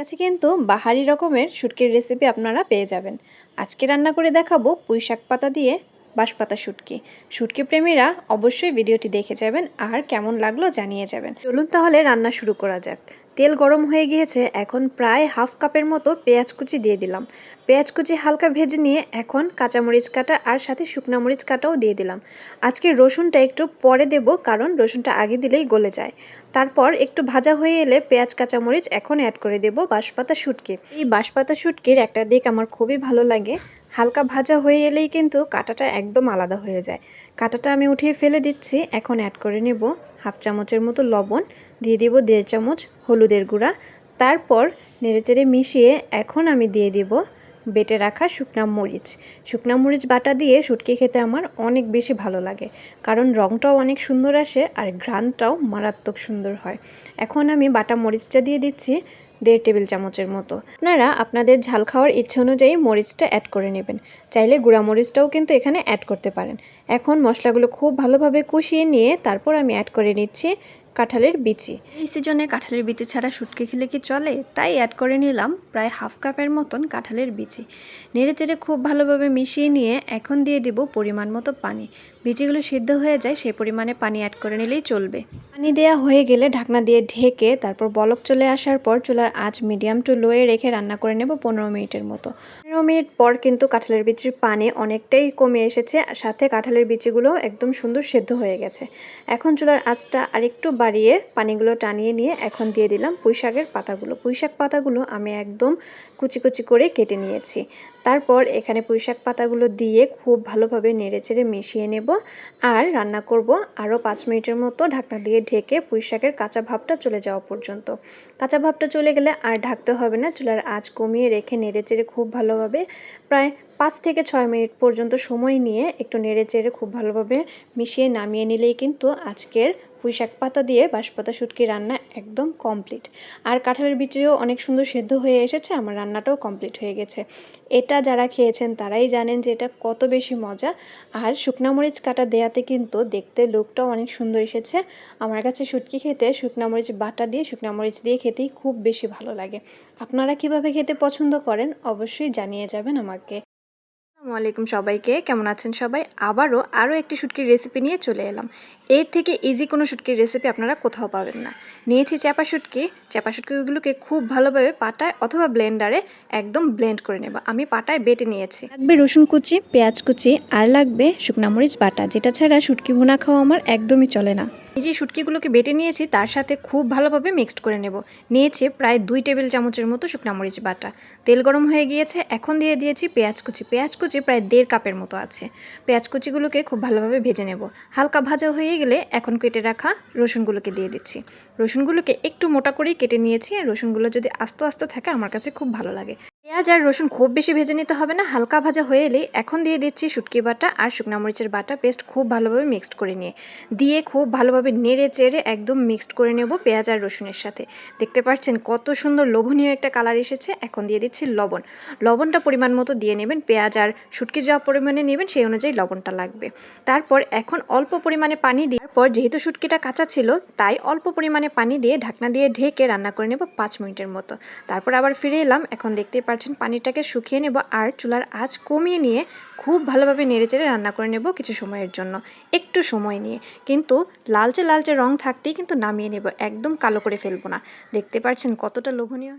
কাছে কিন্তু বাহারি রকমের শুটকির রেসিপি আপনারা পেয়ে যাবেন। আজকে রান্না করে দেখাবো পুঁই শাক পাতা দিয়ে বাঁশপাতা শুটকি। শুটকি প্রেমীরা অবশ্যই ভিডিওটি দেখে যাবেন আর কেমন লাগল জানিয়ে যাবেন। চলুন তাহলে রান্না শুরু করা যাক। তেল গরম হয়ে গিয়েছে, এখন প্রায় হাফ কাপের মতো পেঁয়াজ কুচি দিয়ে দিলাম। পেঁয়াজ কুচি হালকা ভেজে নিয়ে এখন কাঁচামরিচ কাটা আর সাথে শুকনা মরিচ কাটাও দিয়ে দিলাম। আজকে রসুনটা একটু পরে দেব, কারণ রসুনটা আগে দিলেই গলে যায়। তারপর একটু ভাজা হয়ে এলে পেঁয়াজ, কাঁচামরিচ এখন অ্যাড করে দেব বাঁশপাতা শুটকি। এই বাঁশপাতা শুটকির একটা দিক আমার খুবই ভালো লাগে। হালকা ভাজা হয়ে এলেই কিন্তু কাঁটাটা একদম আলাদা হয়ে যায়। কাঁটাটা আমি উঠিয়ে ফেলে দিচ্ছি, এখন অ্যাড করে নেব হাফ চামচের মতো লবণ, দিয়ে দিব দেড় চামচ হলুদের গুঁড়া। তারপর নেড়েচেড়ে মিশিয়ে এখন আমি দিয়ে দিব বেটে রাখা শুকনা মরিচ। শুকনা মরিচ বাটা দিয়ে শুটকি খেতে আমার অনেক বেশি ভালো লাগে, কারণ রঙটাও অনেক সুন্দর আসে আর ঘ্রাণটাও মারাত্মক সুন্দর হয়। এখন আমি বাটা মরিচটা দিয়ে দিচ্ছি দেড় টেবিল চামচের মতো। আপনারা আপনাদের ঝাল খাওয়ার ইচ্ছে অনুযায়ী মরিচটা অ্যাড করে নেবেন। চাইলে গুঁড়া মরিচটাও কিন্তু এখানে অ্যাড করতে পারেন। এখন মশলাগুলো খুব ভালোভাবে কষিয়ে নিয়ে তারপর আমি অ্যাড করে নিচ্ছি কাঁঠালের বিচি। এই সিজনে কাঁঠালের বিচি ছাড়া শুটকি খেলে কি চলে? তাই অ্যাড করে নিলাম প্রায় হাফ কাপের মতন কাঁঠালের বিচি। নেড়ে চেড়ে খুব ভালোভাবে মিশিয়ে নিয়ে এখন দিয়ে দিব পরিমাণ মতো পানি। বিচিগুলো সিদ্ধ হয়ে যায়, সেই পরিমাণে পানি অ্যাড করে নিলেই চলবে। পানি দেওয়া হয়ে গেলে ঢাকনা দিয়ে ঢেকে তারপর বলক চলে আসার পর চুলার আঁচ মিডিয়াম টু লোয়ে রেখে রান্না করে নেব পনেরো মিনিটের মতো। পনেরো মিনিট পর কিন্তু কাঁঠালের বিচির পানি অনেকটাই কমে এসেছে, আর সাথে কাঁঠালের বিচিগুলো একদম সুন্দর সেদ্ধ হয়ে গেছে। এখন চুলার আঁচটা আরেকটু বাড়িয়ে পানিগুলো টানিয়ে নিয়ে এখন দিয়ে দিলাম পুঁই শাকের পাতাগুলো। পুঁই শাক পাতাগুলো আমি একদম কুচি কুচি করে কেটে নিয়েছি। তারপর এখানে পুঁই শাক পাতাগুলো দিয়ে খুব ভালোভাবে নেড়েচেড়ে মিশিয়ে নেব আর রান্না করব আরও পাঁচ মিনিটের মতো ঢাকনা দিয়ে ঢেকে পুঁই শাকের কাঁচা ভাবটা চলে যাওয়া পর্যন্ত। কাঁচা ভাবটা চলে গেলে আর ঢাকতে হবে না, চুলার আঁচ কমিয়ে রেখে নেড়েচেড়ে খুব ভালোভাবে প্রায় পাঁচ থেকে ছয় মিনিট পর্যন্ত সময় নিয়ে একটু নেড়ে চেড়ে খুব ভালোভাবে মিশিয়ে নামিয়ে নিলেই কিন্তু আজকের পুঁই শাক পাতা দিয়ে বাঁশপাতা শুটকি রান্না একদম কমপ্লিট। আর কাঁঠালের বিচিও অনেক সুন্দর সেদ্ধ হয়ে এসেছে, আমার রান্নাটাও কমপ্লিট হয়ে গেছে। এটা যারা খেয়েছেন তারাই জানেন যে এটা কত বেশি মজা। আর শুকনা মরিচ কাটা দেয়াতে কিন্তু দেখতে লুকটাও অনেক সুন্দর এসেছে। আমার কাছে শুটকি খেতে শুকনা মরিচ বাটা দিয়ে শুকনা মরিচ দিয়ে খেতেই খুব বেশি ভালো লাগে। আপনারা কীভাবে খেতে পছন্দ করেন অবশ্যই জানিয়ে যাবেন আমাকে। আসসালামু আলাইকুম সবাইকে। কেমন আছেন সবাই? আবারও আরও একটি শুটকির রেসিপি নিয়ে চলে এলাম। এর থেকে ইজি কোনো শুটকির রেসিপি আপনারা কোথাও পাবেন না। নিয়েছি চাপা শুটকি। চাপা শুটকিগুলোকে খুব ভালোভাবে পাটায় অথবা ব্লেন্ডারে একদম ব্লেন্ড করে নেব। আমি পাটায় বেটে নিয়েছি। লাগবে রসুন কুচি, পেঁয়াজ কুচি, আর লাগবে শুকনা মরিচ বাটা। যেটা ছাড়া শুটকি ভুনা খাওয়া আমার একদমই চলে না। এই যে শুটকিগুলোকে বেটে নিয়েছি, তার সাথে খুব ভালোভাবে মিক্সড করে নেব। নিয়েছে প্রায় দুই টেবিল চামচের মতো শুকনা মরিচ বাটা। তেল গরম হয়ে গিয়েছে, এখন দিয়ে দিয়েছি পেঁয়াজ কুচি। পেঁয়াজ কুচি প্রায় দেড় কাপের মতো আছে। পেঁয়াজ কুচিগুলোকে খুব ভালোভাবে ভেজে নেব। হালকা ভাজা হয়ে গেলে এখন কেটে রাখা রসুনগুলোকে দিয়ে দিচ্ছি। রসুনগুলোকে একটু মোটা করেই কেটে নিয়েছি। রসুনগুলো যদি আস্ত আস্ত থাকে, আমার কাছে খুব ভালো লাগে। পেঁয়াজ আর রসুন খুব বেশি ভেজে নিতে হবে না। হালকা ভাজা হয়ে এলেই এখন দিয়ে দিচ্ছি শুটকি বাটা আর শুকনা মরিচের বাটা। পেস্ট খুব ভালোভাবে মিক্সড করে নিয়ে। দিয়ে খুব ভালোভাবে নেড়ে চেড়ে একদম মিক্সড করে নেব পেঁয়াজ আর রসুনের সাথে। দেখতে পাচ্ছেন কত সুন্দর লোভনীয় একটা কালার এসেছে। এখন দিয়ে দিচ্ছি লবণ। লবণটা পরিমাণ মতো দিয়ে নেবেন। পেঁয়াজ আর শুটকি যা পরিমাণে নেবেন সেই অনুযায়ী লবণটা লাগবে। তারপর এখন অল্প পরিমাণে পানি দিয়ে পর যেহেতু শুটকিটা কাঁচা ছিল, তাই অল্প পরিমাণে পানি দিয়ে ঢাকনা দিয়ে ঢেকে রান্না করে নেব পাঁচ মিনিটের মতো। তারপর আবার ফিরে এলাম। এখন দেখতেই পাচ্ছেন পানিটাকে শুকিয়ে নেব আর চুলার আঁচ কমিয়ে নিয়ে খুব ভালোভাবে নেড়েচেড়ে রান্না করে নেব কিছু সময়ের জন্য, একটু সময় নিয়ে। কিন্তু লালচে লালচে রং থাকতেই কিন্তু নামিয়ে নেব, একদম কালো করে ফেলব না। দেখতে পাচ্ছেন কতটা লোভনীয়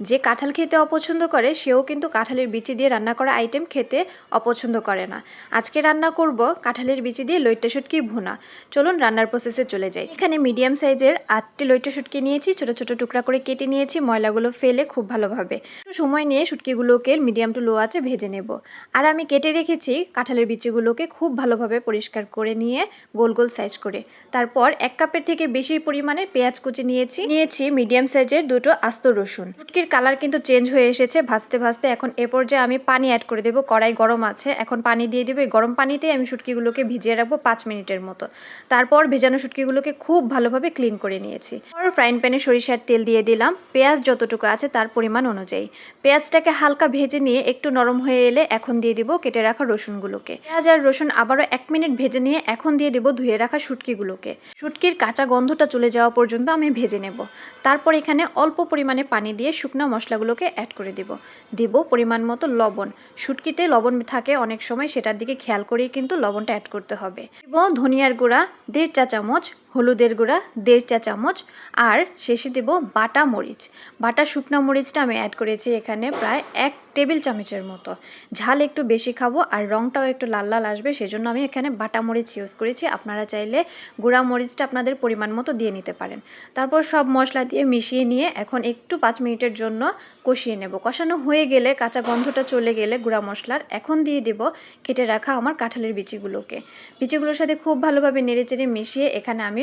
যে কাঁঠাল খেতে অপছন্দ করে, সেও কিন্তু কাঁঠালের বিচি দিয়ে রান্না করা আইটেম খেতে অপছন্দ করে না। আজকে রান্না করব কাঁঠালের বিচি দিয়ে লইট্টা শুটকি ভুনা। চলুন রান্নার প্রসেসে চলে যাই। এখানে মিডিয়াম সাইজের আটটি লইট্টা শুটকি নিয়েছি, ছোট ছোট টুকরা করে কেটে নিয়েছি, ময়লাগুলো ফেলে খুব ভালোভাবে। সময় নিয়ে শুটকিগুলোকে মিডিয়াম টু লো আছে ভেজে নেব। আর আমি কেটে রেখেছি কাঁঠালের বিচিগুলোকে খুব ভালোভাবে পরিষ্কার করে নিয়ে গোল গোল সাইজ করে। তারপর এক কাপের থেকে বেশি পরিমাণে পেঁয়াজ কুচি নিয়েছি। নিয়েছি মিডিয়াম সাইজের দুটো আস্ত রসুন। শুটকির শুটকির কালার কিন্তু চেঞ্জ হয়ে এসেছে। ভাজতে ভাজতে এখন এ পর্যায়ে আমি পানি অ্যাড করে দেবো। কড়াই গরম আছে। এখন পানি দিয়ে দেবো। এই গরম পানিতেই আমি শুটকিগুলোকে ভিজিয়ে রাখব পাঁচ মিনিটের মতো। তারপর ভেজানো শুটকিগুলোকে খুব ভালোভাবে ক্লিন করে নিয়েছি। তারপর ফ্রাইং প্যানে সরিষার তেল দিয়ে দিলাম। পেঁয়াজ যতটুকু আছে তার পরিমাণ অনুযায়ী। পেঁয়াজটাকে হালকা ভেজে নিয়ে একটু নরম হয়ে এলে এখন দিয়ে দিব কেটে রাখা রসুনগুলোকে। পেঁয়াজ আর রসুন আবারও এক মিনিট ভেজে নিয়ে এখন দিয়ে দিব ধুয়ে রাখা শুটকিগুলোকে। শুটকির কাঁচা গন্ধটা চলে যাওয়া পর্যন্ত আমি ভেজে নেব। তারপর এখানে অল্প পরিমাণে পানি দিয়ে শুকনো মশলাগুলোকে অ্যাড করে দেব। দেব পরিমাণ মতো লবণ। শুটকিতে লবণ থাকে অনেক সময়, সেটার দিকে খেয়াল করেই কিন্তু লবণটা অ্যাড করতে হবে। এবং ধনিয়ার গুঁড়া, দেড় চা চামচ হলুদের গুঁড়া, দেড় চা চামচ, আর শেষে দেব বাটা মরিচ। বাটা শুকনো মরিচটা আমি অ্যাড করেছি এখানে প্রায় এক টেবিল চামচের মতো। ঝাল একটু বেশি খাব আর রঙটাও একটু লাল লাল আসবে, সেজন্য আমি এখানে বাটা মরিচ ইউজ করেছি। আপনারা চাইলে গুঁড়া মরিচটা আপনাদের পরিমাণ মতো দিয়ে নিতে পারেন। তারপর সব মশলা দিয়ে মিশিয়ে নিয়ে এখন একটু পাঁচ মিনিটের জন্য কষিয়ে নেব। কষানো হয়ে গেলে, কাঁচা গন্ধটা চলে গেলে গুঁড়া মশলার এখন দিয়ে দেব কেটে রাখা আমার কাঁঠালের বিচিগুলোকে। বিচিগুলোর সাথে খুব ভালোভাবে নেড়েচেড়ে মিশিয়ে এখানে আমি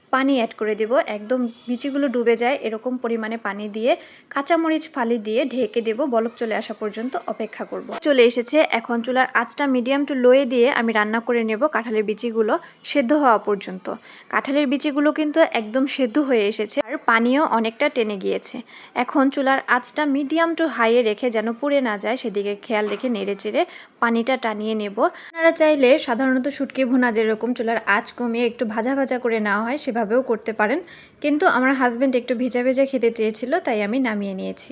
পানি অ্যাড করে দেব। একদম বিচিগুলো ডুবে যায়, এরকম পরিমাণে পানি দিয়ে কাঁচামরিচ ফালি দিয়ে ঢেকে দেব। বলক চলে আসা পর্যন্ত অপেক্ষা করব। চলে এসেছে এখন চুলার আঁচটা মিডিয়াম টু লোয়ে দিয়ে আমি রান্না করে নেব কাঁঠালের বিচিগুলো সেদ্ধ হওয়া পর্যন্ত। কাঁঠালের বিচিগুলো কিন্তু একদম সেদ্ধ হয়ে এসেছে আর পানিও অনেকটা টেনে গিয়েছে। এখন চুলার আঁচটা মিডিয়াম টু হাইয়ে রেখে যেন পুড়ে না যায়, সেদিকে খেয়াল রেখে নেড়ে চেড়ে পানিটা টানিয়ে নেব। আপনারা চাইলে সাধারণত শুটকি ভুনা যেরকম চুলার আঁচ কমিয়ে একটু ভাজা ভাজা করে নেওয়া হয় সেভাবেও করতে পারেন। কিন্তু আমার হাজব্যান্ড একটু ভেজা ভেজা খেতে চেয়েছিল, তাই আমি নামিয়ে নিয়েছি।